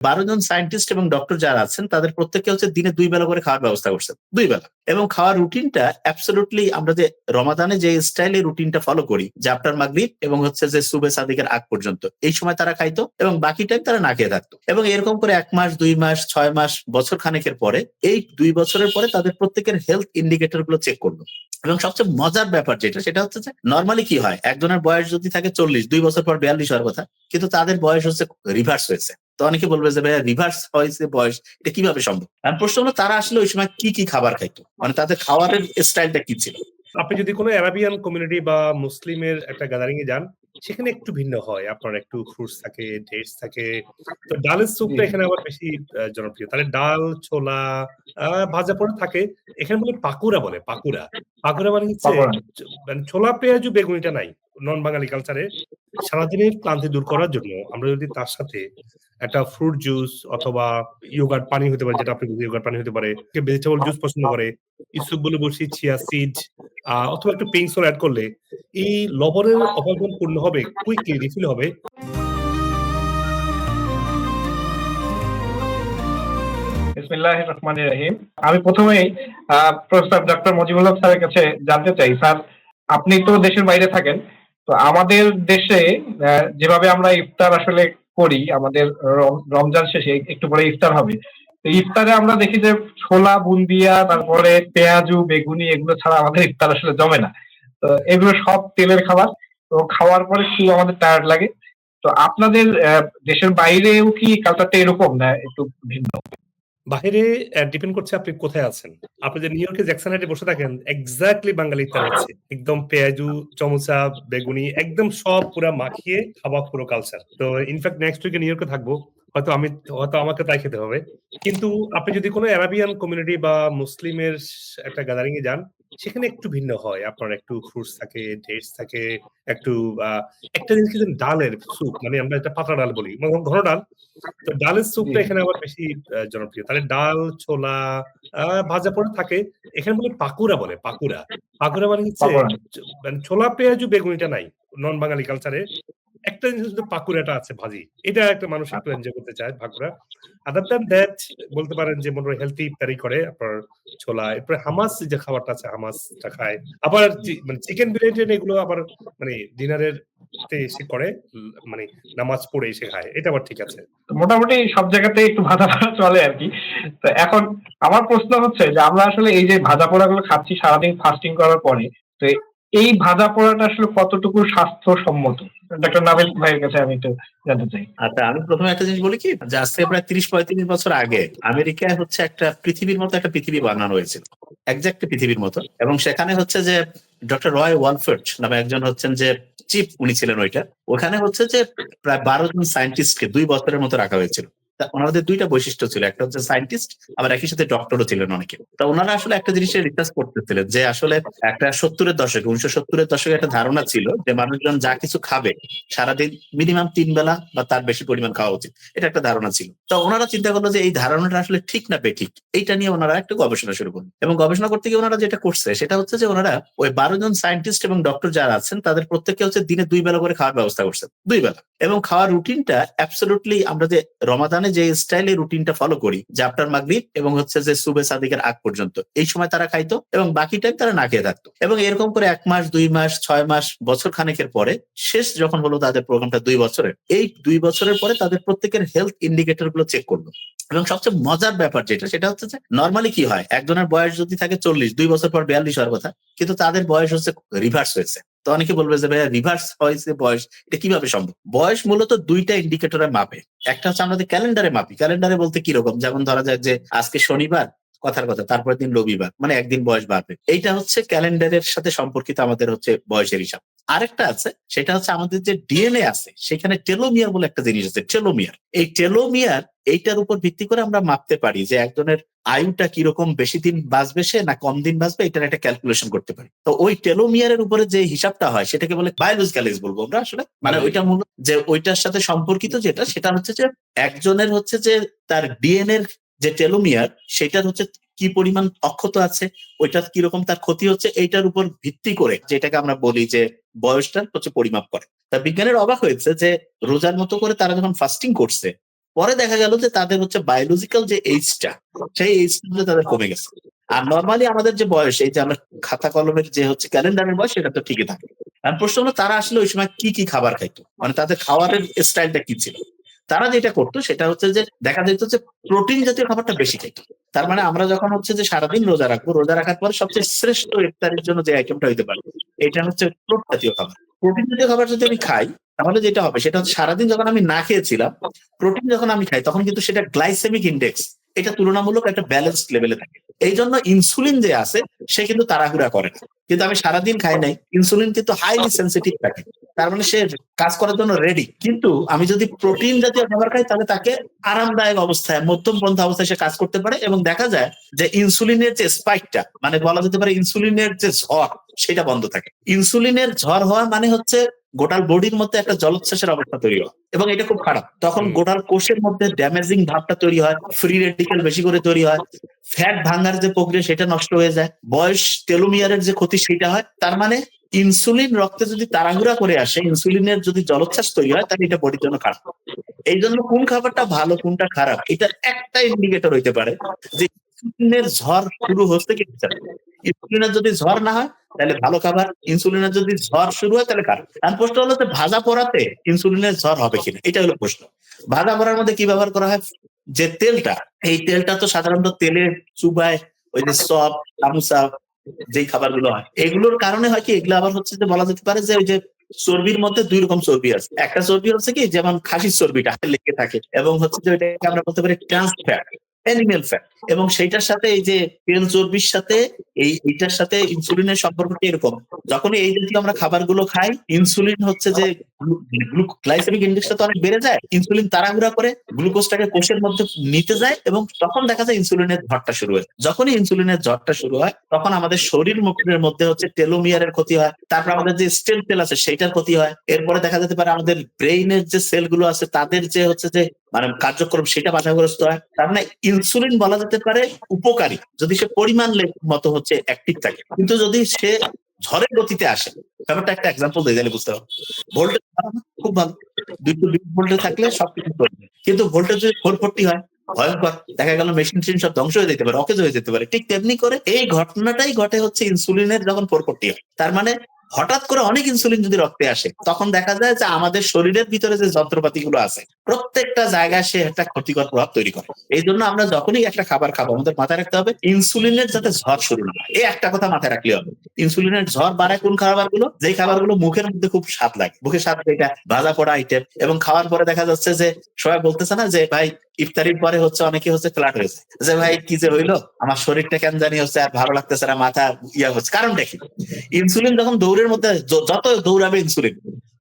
বারো জন সায়েন্টিস্ট এবং ডক্টর যারা আছেন, তাদের প্রত্যেকে হচ্ছে দিনে দুই বেলা করে খাওয়ার ব্যবস্থা করছেন দুই বেলা। এবং খাওয়ার রুটিনটা অ্যাবসলুটলি আমরা যে রমাদানে যে স্টাইলে রুটিনটা ফলো করি যে আপনার মাগরিব এবং হচ্ছে যে সুবে সাদিকের আগ পর্যন্ত, এই সময় তারা খাইতো এবং বাকি টাইম তারা না খেয়ে থাকতো। এবং এরকম করে এক মাস, দুই মাস, ছয় মাস, বছর খানেকের পরে এই দুই বছরের পরে তাদের প্রত্যেকের হেলথ ইন্ডিকেটরগুলো চেক করল। এবং সবচেয়ে মজার ব্যাপার যেটা, সেটা হচ্ছে যে নর্মালি কি হয়, একজনের বয়স যদি থাকে চল্লিশ, দুই বছর পর বিয়াল্লিশ হওয়ার কথা, কিন্তু তাদের বয়স হচ্ছে রিভার্স হয়েছে। তো অনেকে বলবে যে ভাইয়া রিভার্স হয়েছে বয়স এটা কীভাবে সম্ভব? আর প্রশ্ন হলো তারা আসলে ওই সময় কি কি খাবার খাইতো? মানে তাদের খাবারের স্টাইলটা কি ছিল? আপনি যদি কোনো অ্যারাবিয়ান কমিউনিটি বা মুসলিমের একটা গ্যাদারিং এ যান সেখানে একটু ভিন্ন হয়। আপনার একটু ফ্রুটস থাকে ডেটস থাকে। তো ডালের স্যুপটা এখানে আবার বেশি জনপ্রিয়। তাহলে ডাল ছোলা ভাজা পড়ে থাকে। এখানে বলে পাকুড়া বলে পাকুড়া। পাকুড়া মানে হচ্ছে মানে ছোলা পেঁয়াজু বেগুনিটা নাই। নন বাঙালি কালচারে সারাদিনের ক্লান্তি দূর করার জন্য আমরা যদি তার সাথে একটা ফ্রুট জুস অথবা ইয়োগার্ট পানি হতে পারে, যেটা আপনি ইয়োগার্ট পানি হতে পারে ভেজিটেবল জুস পছন্দ করে ইসুপ বলে বসি চিয়া সিড অথবা একটু পিঙ্ক সোল অ্যাড করলে এই লবণের অভাবন পূর্ণ হবে কুইকলি রিফিল হবে। বিসমিল্লাহ রহমান রহিম। আমি প্রথমেই প্রফেসর ডক্টর মজিবুল হক স্যারের কাছে জানতে চাই। স্যার, আপনি তো দেশের বাইরে থাকেন তো আমাদের দেশে যেভাবে আমরা ইফতার আসলে করি, আমাদের রমজান শেষে একটু পরে ইফতার হবে। ইফতারে আমরা দেখি যে ছোলা, বুন্দিয়া, তারপরে পেঁয়াজু, বেগুনি এগুলো ছাড়া আমাদের ইফতার আসলে জমে না। তো এগুলো সব তেলের খাবার। তো খাওয়ার পরে খুব আমাদের টায়ার্ড লাগে। তো আপনাদের দেশের বাইরেও কি কালচারটা এরকম না একটু ভিন্ন? বাইরে ডিপেন্ড করছে আপনি কোথায় আছেন। আপনি যে নিউ ইয়র্কে জ্যাকসন হাইটে বসে থাকেন এক্স্যাক্টলি বাঙালি ইফতার হচ্ছে। একদম পেঁয়াজু, চমচা, বেগুনি, একদম সব পুরা মাখিয়ে খাওয়া পুরো কালচার তো ইনফ্যাক্ট নেক্সট উইকে নিউ ইয়র্কে থাকব। হয়তো আমি হয়তো আমাকে তাই খেতে হবে। কিন্তু আপনি যদি কোনো অ্যারাবিয়ান কমিউনিটি বা মুসলিমের একটা গ্যাদারিং এ যান সেখানে একটু ভিন্ন হয়। আপনার একটু ফ্রুটস থাকে ডেটস থাকে একটু একটা জিনিস কিন্তু ডালের স্যুপ মানে আমরা একটা পাতলা ডাল বলি মানে ঘন ডাল। তো ডালের স্যুপটা এখানে আবার বেশি জনপ্রিয়। তাহলে ডাল ছোলা আহ, ভাজা পড়ে থাকে। এখানে বলে পাকুড়া বলে পাকুড়া। পাকুড়া মানে হচ্ছে মানে ছোলা পেঁয়াজু বেগুনিটা নাই নন বাঙালি কালচারে একটা জিনিস শুধু পাকুড়াটা আছে ভাজি। এটা একটা মানুষ একটু এনজয় করতে চায় পাকুড়া। আদার দ্যান দ্যাট বলতে পারেন যে মনে হয় হেলথি ইফতারি করে আপনার ছোলা এরপরে হামাস যে খাবারটা আছে হামাসটা খায়। আবার মানে চিকেন বিরিয়ানি এগুলো আবার মানে ডিনারের এসে করে মানে নামাজ পড়ে এসে খায়। এটা আবার ঠিক আছে। মোটামুটি সব জায়গাতে একটু ভাজা পোড়া চলে আর কি। তো এখন আমার প্রশ্ন হচ্ছে যে আমরা আসলে এই যে ভাজা পোড়া গুলো খাচ্ছি সারাদিন ফাস্টিং করার পরে তো এই ভাজা পোড়াটা আসলে কতটুকু স্বাস্থ্যসম্মত? ডক্টর নাবিল ভাইয়ের কাছে আমি একটু জানতে চাই। আচ্ছা আমি প্রথমে একটা জিনিস বলি কি, যে আজ থেকে প্রায় তিরিশ, পঁয়ত্রিশ বছর আগে আমেরিকায় হচ্ছে একটা পৃথিবীর মতো একটা পৃথিবী বানানো হয়েছিল একজাক্ট পৃথিবীর মতো। এবং সেখানে হচ্ছে যে ডক্টর রয় ওয়ালফোর্ড নামে একজন হচ্ছেন যে চিফ উনি ছিলেন ওইটা। ওখানে হচ্ছে যে প্রায় বারো জন সায়েন্টিস্টকে দুই বছরের মতো রাখা হয়েছিল। তা ওনাদের দুইটা বৈশিষ্ট্য ছিল, একটা হচ্ছে সায়েন্টিস্ট আবার একই সাথে ডক্টরও ছিলেন অনেকে। তা ওনারা আসলে একটা জিনিসের রিসার্চ করতেছিলেন যে আসলে একটা সত্তরের দশকে, উনিশশো সত্তরের দশকে একটা ধারণা ছিল যে মানুষজন যা কিছু খাবে সারাদিন মিনিমাম তিন বেলা বা তার বেশি পরিমাণ খাওয়া উচিত। এটা একটা ধারণা ছিল। তো ওনারা চিন্তা করল যে এই ধারণাটা আসলে ঠিক না বেঠিক, এইটা নিয়ে ওনারা একটা গবেষণা শুরু করল। এবং গবেষণা করতে গিয়ে ওনারা যেটা করছে, সেটা হচ্ছে যে ওনারা ওই বারো জন সায়েন্টিস্ট এবং ডক্টর যারা আছেন, তাদের প্রত্যেকে হচ্ছে দিনে দুই বেলা করে খাওয়ার ব্যবস্থা করছেন, দুই বেলা। এবং খাওয়ার রুটিনটা অ্যাবসলুটলি আমরা যে রমাদানে যে স্টাইলে রুটিনটা ফলো করি, যে আপনার মাগরিব এবং হচ্ছে যে সুবে সাদিকের আগ পর্যন্ত। এই সময় তারা খাইতো এবং বাকি টাইম তারা না খেয়ে থাকতো। এবং এরকম করে এক মাস, দুই মাস, ছয় মাস, বছর খানেকের পরে শেষ যখন হলো তাদের প্রোগ্রামটা দুই বছরের, এই দুই বছরের পরে তাদের প্রত্যেকের হেলথ ইন্ডিকেটরগুলো চেক করল। এবং সবচেয়ে মজার ব্যাপার যেটা, সেটা হচ্ছে যে নর্মালি কি হয়, একজনের বয়স যদি থাকে চল্লিশ, দুই বছর পর বিয়াল্লিশ হওয়ার কথা, কিন্তু তাদের বয়স হচ্ছে রিভার্স হয়েছে। তো অনেকে বলবে যে, ভাইয়া রিভার্স হয়েছে বয়স। এটা কীভাবে সম্ভব? বয়স মূলত দুইটা ইন্ডিকেটরে মাপে। একটা হচ্ছে আমাদের ক্যালেন্ডারে মাপি। ক্যালেন্ডারে বলতে কীরকম যেমন ধরা যাক যে, আজকে শনিবার, কথার কথা, তারপরের দিন রবিবার মানে একদিন বয়স বাড়বে। এইটা হচ্ছে ক্যালেন্ডারের সাথে সম্পর্কিত আমাদের হচ্ছে বয়সের হিসাব। আরেকটা আছে সেটা হচ্ছে আমাদের যে ডিএনএ আছে সেখানে টেলোমিয়ার বলে একটা জিনিস আছে টেলোমিয়ার এই টেলোমিয়ার এইটার উপর ভিত্তি করে আমরা মাপতে পারি যে একজনের আয়ুটা কীরকম বেশি দিন বাঁচবে সে না কম দিন বাঁচবে এটার একটা ক্যালকুলেশন করতে পারি। তো ওই টেলোমিয়ারের উপরে যে হিসাবটা হয় সেটাকে বলে বায়োলজিক্যাল এজ বলব আমরা আসলে। মানে ওইটা মূল যে ওইটার সাথে সম্পর্কিত যেটা সেটা হচ্ছে যে একজনের হচ্ছে যে তার ডিএনএ এর যে টেলোমিয়ার সেটার হচ্ছে কি পরিমাণ অক্ষত আছে ওইটা কীরকম তার ক্ষতি হচ্ছে, এইটার উপর ভিত্তি করে যেটাকে আমরা বলি যে বয়সটা হচ্ছে পরিমাপ করে। তা বিজ্ঞানের অবাক হয়েছে যে রোজার মতো করে তারা যখন ফাস্টিং করছে, পরে দেখা গেল যে তাদের হচ্ছে বায়োলজিক্যাল যে এইজটা সেই এইজটা তাদের কমে গেছে। আর নর্মালি আমাদের যে বয়স, এই যে আমরা খাতা কলমের যে হচ্ছে ক্যালেন্ডারের বয়স, সেটা তো ঠিকই থাকে। আর প্রশ্ন হলো তারা আসলে ওই সময় কি কি খাবার খাইতো? মানে তাদের খাবারের স্টাইলটা কি ছিল? তারা যেটা করতো সেটা হচ্ছে যে দেখা যেত যে প্রোটিন জাতীয় খাবারটা বেশি খেত। তার মানে আমরা যখন হচ্ছে যে সারাদিন রোজা রাখব, রোজা রাখার পর সবচেয়ে শ্রেষ্ঠ ইফতারের জন্য যে আইটেমটা হইতে পারে, এটা হচ্ছে প্রোট জাতীয় খাবার। প্রোটিন জাতীয় খাবার যদি আমি খাই, তাহলে যেটা হবে সেটা হচ্ছে সারাদিন যখন আমি না খেয়েছিলাম প্রোটিন যখন আমি খাই, তখন কিন্তু সেটা গ্লাইসেমিক ইন্ডেক্স এটা তুলনামূলক একটা ব্যালেন্সড লেভেলে থাকে। এই জন্য ইনসুলিন যে আছে, সে কিন্তু তাড়াহুড়া করে না। কিন্তু আমি সারাদিন খাই নাই ইনসুলিন কিন্তু হাইলি সেন্সিটিভ থাকে। তার মানে সে কাজ করার জন্য রেডি কিন্তু আমি যদি প্রোটিন জাতীয় খাবার খাই, তাহলে তাকে আরামদায়ক অবস্থায়, মধ্যম পন্থা অবস্থায় সে কাজ করতে পারে এবং দেখা যায় যে ইনসুলিনের যে স্পাইকটা মানে বলা যেতে পারে ইনসুলিনের যে ঝড়, সেটা বন্ধ থাকে। ইনসুলিনের ঝড় হওয়া মানে হচ্ছে গোটাল বডির মধ্যে একটা জলোচ্ছ্বাসের অবস্থা তৈরি হয়। এবং এটা খুব খারাপ। তখন গোটাল কোষের মধ্যে ড্যামেজিং ভাবটা তৈরি হয় ফ্রি রেডিক্যাল বেশি করে তৈরি হয়। ফ্যাট ভাঙার যে প্রক্রিয়া সেটা নষ্ট হয়ে যায়। বয়স টেলোমিয়ারের যে ক্ষতি সেটা হয়। তার মানে ইনসুলিন রক্তে যদি তাড়াহুড়া করে আসে ইনসুলিনের যদি জলোচ্ছ্বাস তৈরি হয় তাহলে এটা বডির জন্য খারাপ। এই জন্য কোন খাবারটা ভালো কোনটা খারাপ এটা একটা ইন্ডিকেটর হইতে পারে যে ইনসুলিনের ঝড় শুরু হচ্ছে কি। ইনসুলিনের যদি ঝড় না হয়, তাহলে ভালো খাবার, ইনসুলিনের যদি ঝড় শুরু হয়, তাহলে খারাপ আর প্রশ্ন হলো যে ভাজা পোড়াতে ইনসুলিনের ঝড় হবে কিনা? এটা হলো প্রশ্ন। ভাজা পোড়ার মধ্যে কি ব্যবহার করা হয়? যে তেলটা, এই তেলটা তো সাধারণত তেলের চুবায়, ওই যে সব সামুসা যেই খাবারগুলো হয়। এগুলোর কারণে হয় কি? এগুলো আবার হচ্ছে যে বলা যেতে পারে যে ওই যে চর্বির মধ্যে দুই রকম চর্বি আছে। একটা চর্বি হচ্ছে কি? যেমন খাসির চর্বিটা লেগে থাকে এবং হচ্ছে যে ওইটাকে আমরা বলতে পারি ট্রান্স ফ্যাট। অ্যানিমেল ফ্যাট এবং সেইটার সাথে এই যে তেল চর্বির সাথে এই, এইটার সাথে ইনসুলিনের সম্পর্কটা এরকম। যখন এই জাতীয় আমরা খাবারগুলো খাই ইনসুলিন হচ্ছে যে গ্লাইসেমিক ইন্ডেক্সটা তো অনেক বেড়ে যায়। ইনসুলিন তাড়াহুড়া করে গ্লুকোজটাকে কোষের মধ্যে নিতে যায় এবং তখন দেখা যায় ইনসুলিনের ঝড়টা শুরু হয়। যখনই ইনসুলিনের ঝড়টা শুরু হয়, তখন আমাদের শরীর মুখের মধ্যে হচ্ছে টেলোমিয়ারের ক্ষতি হয়, তারপর আমাদের যে স্টেম সেল আছে সেইটার ক্ষতি হয়। এরপরে দেখা যেতে পারে আমাদের ব্রেইনের যে সেলগুলো আছে, তাদের যে হচ্ছে যে মানে কার্যক্রম সেটা বাধাগ্রস্ত হয়, তার মানে ইনসুলিন বলা যেতে পারে উপকারী। যদি সে পরিমাণ মতো হচ্ছে অ্যাক্টিভ থাকে। কিন্তু যদি সে ঝড়ের গতিতে আসে, ব্যাপারটা একটা এক্সাম্পল দিয়ে দিলে বুঝতে পারব। খুব ভালো। দুইশো বিশ ভোল্টে থাকলে সবকিছু কিন্তু ভোল্টেজ যদি ফোর ফোরটি হয়, ভয়ঙ্কর। দেখা গেল মেশিন টেশিন সব ধ্বংস হয়ে যেতে পারে অকেজ হয়ে যেতে পারে। ঠিক তেমনি করে এই ঘটনাটাই ঘটে হচ্ছে ইনসুলিনের যখন ফোর ফোরটি হয়। তার মানে হঠাৎ করে অনেক ইনসুলিন যদি রক্তে আসে, তখন দেখা যায় যে আমাদের শরীরের ভিতরে যে যন্ত্রপাতি গুলো আছে প্রত্যেকটা জায়গায় সে একটা ক্ষতিকর প্রভাব তৈরি করে। এই জন্য আমরা যখনই একটা খাবার খাব, আমাদের মাথায় রাখতে হবে ইনসুলিনের যাতে ঝড় শুরু না হয়। এই একটা কথা মাথায় রাখলে হবে। ইনসুলিনের ঝড় বাড়ায় কোন খাবারগুলো? যেই খাবারগুলো মুখের মধ্যে খুব স্বাদ লাগে। মুখে স্বাদ এটা ভাজা পড়া আইটেম এবং খাওয়ার পরে দেখা যাচ্ছে যে সবাই বলতেছে না যে, ভাই, ইফতারির পরে হচ্ছে অনেকে হচ্ছে ফ্ল্যাট হয়েছে যে, ভাই, কি যে হইল? আমার শরীরটা কেন জানি হচ্ছে আর ভালো লাগতেছে না, মাথা ইয়া হচ্ছে। কারণটা কি? ইনসুলিন যখন দৌড়ের মধ্যে যত দৌড়াবে ইনসুলিন,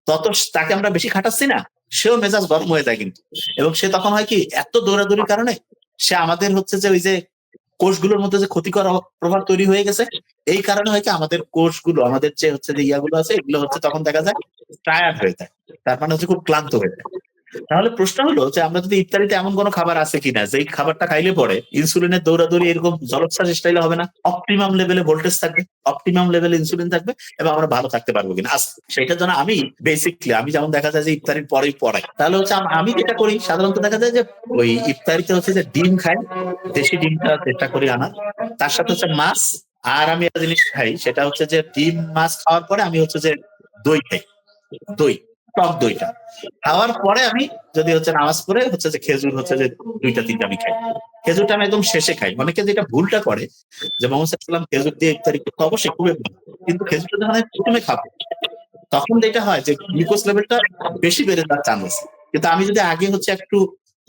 তত তাকে আমরা বেশি খাটাচ্ছি না। সেও মেজাজ গরম হয়ে যায় কিন্তু। এবং সে তখন হয় কি, এত দৌড়াদৌড়ির কারণে সে আমাদের হচ্ছে যে ওই যে কোষগুলোর মধ্যে যে ক্ষতিকর প্রভাব তৈরি হয়ে গেছে, এই কারণে হয় কি আমাদের কোষগুলো, আমাদের যে হচ্ছে যে ইয়াগুলো আছে, এগুলো হচ্ছে তখন দেখা যায় টায়ার্ড হয়ে যায়। তার মানে হচ্ছে খুব ক্লান্ত হয়ে যায়। তাহলে প্রশ্ন হলো যে আমরা যদি ইফতারিতে এমন কোনো খাবার আছে কিনা যে খাবারটা খাইলে পরে ইনসুলিনের দৌড়াদৌড়ি এরকম জলোচ্ছ্বাস স্টাইলে হবে না অপটিমাম লেভেলে ভোল্টেজ থাকবে অপটিমাম লেভেলে ইনসুলিন থাকবে, এবং আমরা ভালো থাকতে পারব কিনা। আচ্ছা সেটার জন্য আমি বেসিকলি আমি যেমন দেখা যায় যে ইফতারির পরেই পড়াই। তাহলে হচ্ছে আমি যেটা করি, সাধারণত দেখা যায় যে ওই ইফতারিতে হচ্ছে যে ডিম খাই, দেশি ডিমটা চেষ্টা করি আনা, তার সাথে হচ্ছে মাছ, আর আমি একটা জিনিস খাই, সেটা হচ্ছে যে ডিম, মাছ খাওয়ার পরে আমি হচ্ছে যে দই খাই। দই। টক দইটা খাওয়ার পরে আমি যদি হচ্ছে নামাজ পড়ে হচ্ছে যে খেজুর হচ্ছে যে দুইটা, তিনটা আমি খাই। খেজুরটা আমি একদম শেষে খাই। অনেকে যেটা ভুলটা করে যে মোহাম্মদ খেজুর দিয়ে ইফতারি করতে, অবশ্যই খুবই কিন্তু খেজুরটা যখন আমি প্রথমে খাব, তখন যেটা হয় যে গ্লুকোজ লেভেলটা বেশি বেড়ে যাওয়ার চান্স কিন্তু আমি যদি আগে হচ্ছে একটু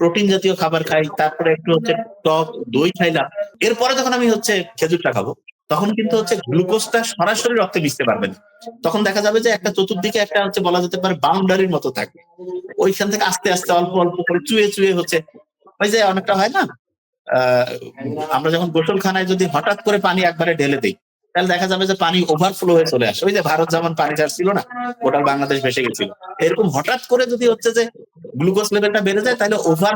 প্রোটিন জাতীয় খাবার খাই, তারপরে একটু হচ্ছে টক, দই খাইলাম, এরপরে যখন আমি হচ্ছে খেজুরটা খাব তখন কিন্তু হচ্ছে গ্লুকোজটা সরাসরি রক্তে মিশতে পারবে না তখন দেখা যাবে যে একটা চতুর্দিকে একটা হচ্ছে বলা যেতে পারে বাউন্ডারির মতো থাকবে ওইখান থেকে আস্তে আস্তে অল্প অল্প করে চুয়ে চুয়ে হচ্ছে ওই যে অনেকটা হয় না? আমরা যখন গোসলখানায় যদি হঠাৎ করে পানি একবারে ঢেলে দিই, তাহলে দেখা যাবে যে পানি ওভারফ্লো হয়ে চলে আসে। ওই যে ভারত যেমন পানি ছাড়ছিল না, গোটা বাংলাদেশ ভেসে গেছিল। এরকম হঠাৎ করে যদি হচ্ছে যে গ্লুকোজ লেভেলটা বেড়ে যায়, তাহলে ওভার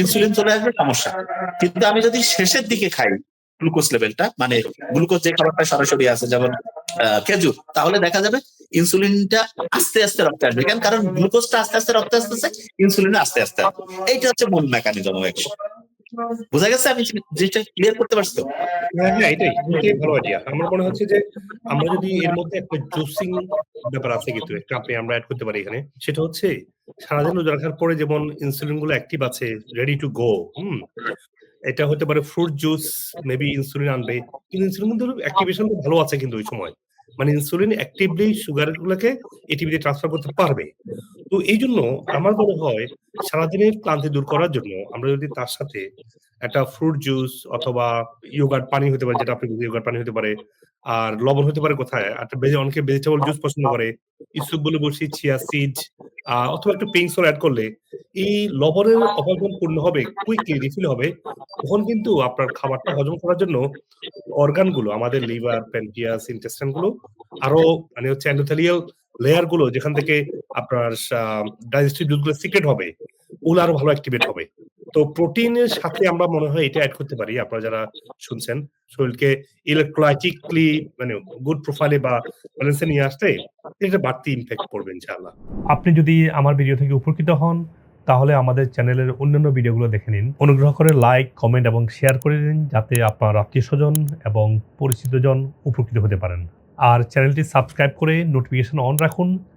ইনসুলিন চলে আসবে, সমস্যা। কিন্তু আমি যদি শেষের দিকে খাই গ্লুকোজ লেভেলটা মানে গ্লুকোজ যে খাবারটা সরাসরি আছে, যেমন খেজুর, তাহলে দেখা যাবে ইনসুলিনটা আস্তে আস্তে রক্তে আসবে। কেন? কারণ গ্লুকোজটা আস্তে আস্তে রক্তে আসতেছে ইনসুলিন আস্তে আস্তে এইটা হচ্ছে মূল মেকানিজম অ্যাকশন বোঝা গেছে? আমি জিনিসটা ক্লিয়ার করতে পারছি হ্যাঁ হ্যাঁ এটাই। ভালো আমার মনে হচ্ছে যে আমরা যদি এর মধ্যে একটা জুসিং ব্যাপার আছে কিন্তু, একটা আপনি আমরা অ্যাড করতে পারি এখানে, সেটা হচ্ছে সারাদিন রোজা রাখার পরে যেমন ইনসুলিনগুলো অ্যাক্টিভ আছে রেডি টু গো হুম? এটা হতে পারে ফ্রুট জুস মেবি ইনসুলিন আনবে। কিন্তু ইনসুলিন কিন্তু অ্যাক্টিভেশন তো ভালো আছে কিন্তু ওই সময়। মানে ইনসুলিন অ্যাক্টিভলি সুগার গুলোকে এটিভিতে ট্রান্সফার করতে পারবে। তো এই জন্য আমার মনে হয় সারাদিনের ক্লান্তি দূর করার জন্য আমরা যদি তার সাথে একটা ফ্রুট জুস অথবা ইয়োগার্ট পানি হতে পারে, যেটা আপনি ইয়োগার্ট পানি হতে পারে, আর লবণ হতে পারে কোথায়? একটা অনেকে ভেজিটেবল জুস পছন্দ করে। ইসুপ বলে বলছি চিয়া সিড অথবা একটু পিঙ্ক সোল অ্যাড করলে এই লবণের অভাব পূর্ণ হবে কুইকলি রিফিল হবে, তখন কিন্তু আপনার খাবারটা হজম করার জন্য অর্গানগুলো, আমাদের লিভার প্যানক্রিয়াস ইন্টেস্টাইনগুলো, আরও মানে হচ্ছে এন্ডোথেলিয়াল লেয়ারগুলো, যেখান থেকে আপনার ডাইজেস্টিভ জুসগুলো সিক্রেট হবে, ওগুলো আরও ভালো অ্যাক্টিভেট হবে। তো প্রোটিনের সাথে আমরা মনে হয় এটা অ্যাড করতে পারি, আপনারা যারা শুনছেন। শরীরকে ইলেকট্রোলাইটিকলি মানে গুড প্রোফাইলে বা ব্যালেন্সে নিয়ে আসতে এটা বাড়তি ইমপ্যাক্ট পড়বে, ইনশাআল্লাহ। আপনি যদি আমার ভিডিও থেকে উপকৃত হন, তাহলে আমাদের চ্যানেলের অন্যান্য ভিডিওগুলো দেখে নিন। অনুগ্রহ করে লাইক কমেন্ট এবং শেয়ার করে দিন, যাতে আপনার আত্মীয় স্বজন এবং পরিচিতজন উপকৃত হতে পারেন। আর চ্যানেলটি সাবস্ক্রাইব করে নোটিফিকেশন অন রাখুন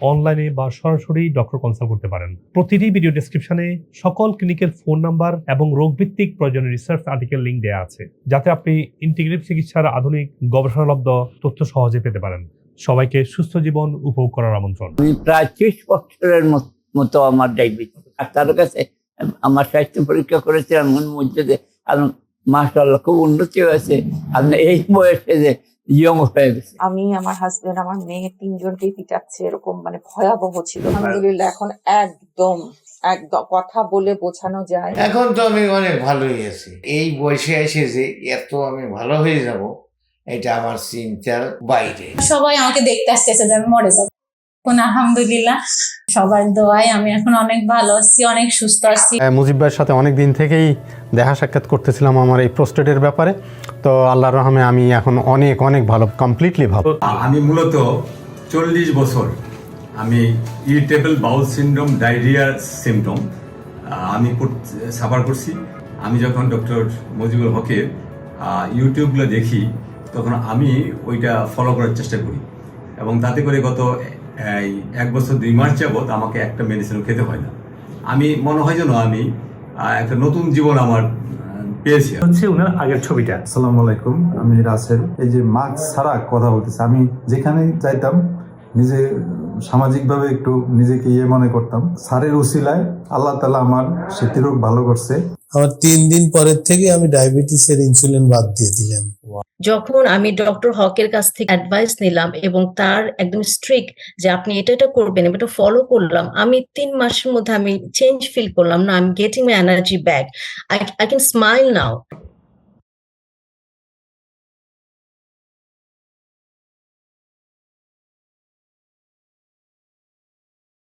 অনলাইনে বা সরাসরি ডক্টর কনসাল্ট করতে পারেন। প্রতিটি ভিডিও ডেসক্রিপশনে সকল ক্লিনিকের ফোন নাম্বার এবং রোগভিত্তিক প্রয়োজনীয় রিসার্চ আর্টিকেল লিঙ্ক দেওয়া আছে, যাতে আপনি ইন্টিগ্রেটিভ চিকিৎসার আধুনিক, গবেষণালব্ধ তথ্য সহজে পেতে পারেন। সবাইকে সুস্থ জীবন উপভোগ করার আমন্ত্রণ। আমি প্রায় ত্রিশ বছরের মত- আমার ডায়াবেটিস ডাক্তারের কাছে আমার স্বাস্থ্য পরীক্ষা করেছিলাম, মন মধ্যে আমি মাসাল্লাহ খুব উন্নতি হয়েছে। আপনি এই বয়সে যে ইয়ং হয়ে গেছে। আমি আমার হাজবেন্ড আমার মেয়ে তিনজনকেই পিটাচ্ছে এরকম মানে ভয়াবহ ছিল। আলহামদুলিল্লাহ এখন একদম একদম কথা বলে বোঝানো যায়। এখন তো আমি অনেক ভালোই আছি। এই বয়সে এসে যে এত আমি ভালো হয়ে যাব এটা আমার চিন্তার বাইরে। সবাই আমাকে দেখতে আসতেছে যে আমি মরে যাব। এখন আলহামদুলিল্লাহ সবার দোয়ায় আমি এখন অনেক ভালো আছি অনেক সুস্থ আছি। মুজিব ভাইয়ের সাথে অনেক দিন থেকেই দেখা সাক্ষাৎ করতেছিলাম আমার এই প্রোস্টেটের ব্যাপারে। তো আল্লাহর রহমে আমি এখন অনেক অনেক ভালো কমপ্লিটলি ভালো। আমি মূলত চল্লিশ বছর আমি ইরিটেবল বাউল সিনড্রোম ডায়রিয়ার সিমটম আমি সাফার করছি আমি যখন ডক্টর মজিবুল হকের ইউটিউবগুলো দেখি তখন আমি ওইটা ফলো করার চেষ্টা করি। এবং তাতে করে গত এই, এক বছর দুই মাস যাবৎ আমাকে একটা মেডিসিনও খেতে হয় না। আমি মনে হয় যেন আমি একটা নতুন জীবন আমার পেয়েছি হচ্ছে ওনার আগের ছবিটা। আসসালামু আলাইকুম আমি রাসেল। এই যে মাস্ক ছাড়া কথা বলতেছি আমি যেখানে চাইতাম নিজে সামাজিকভাবে একটু নিজেকে ইয়ে মনে করতাম। সারের উসিলায় আল্লাহ তালা আমার স্মৃতিরোগ ভালো করছে। আমার তিন দিন পরের থেকে আমি ডায়াবেটিসের ইনসুলিন বাদ দিয়ে দিলাম। যখন আমি ডক্টর হকের কাছ থেকে অ্যাডভাইস নিলাম এবং তার একদম স্ট্রিক্ট যে আপনি এটা এটা করবেন এটা ফলো করলাম আমি তিন মাসের মধ্যে আমি চেঞ্জ ফিল করলাম না আমি getting my energy back I I can smile now